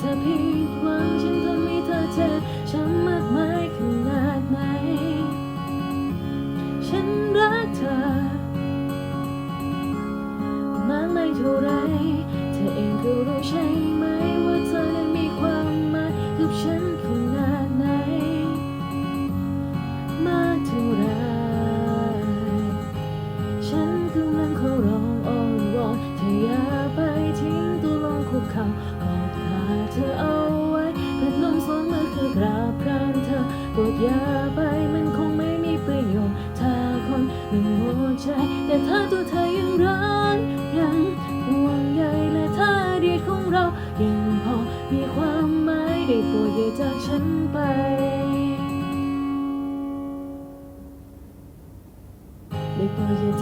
เธอผิดหวังฉันทำให้เธอเจ็บช้ำมากมายขนาดไหน ฉันรักเธอ มากไม่เท่าไร เธอเองก็รู้ใช่ กราบพรานเธอปวดยาไปมันคงไม่มีประโยชน์ถ้าคนหนึ่งหัวใจ แต่ถ้าตัวเธอยังร้อนยังห่วงใยและถ้าดีของเรา ยังพอมีความหมายได้ปวดเยจากฉันไปได้ปวดเยจ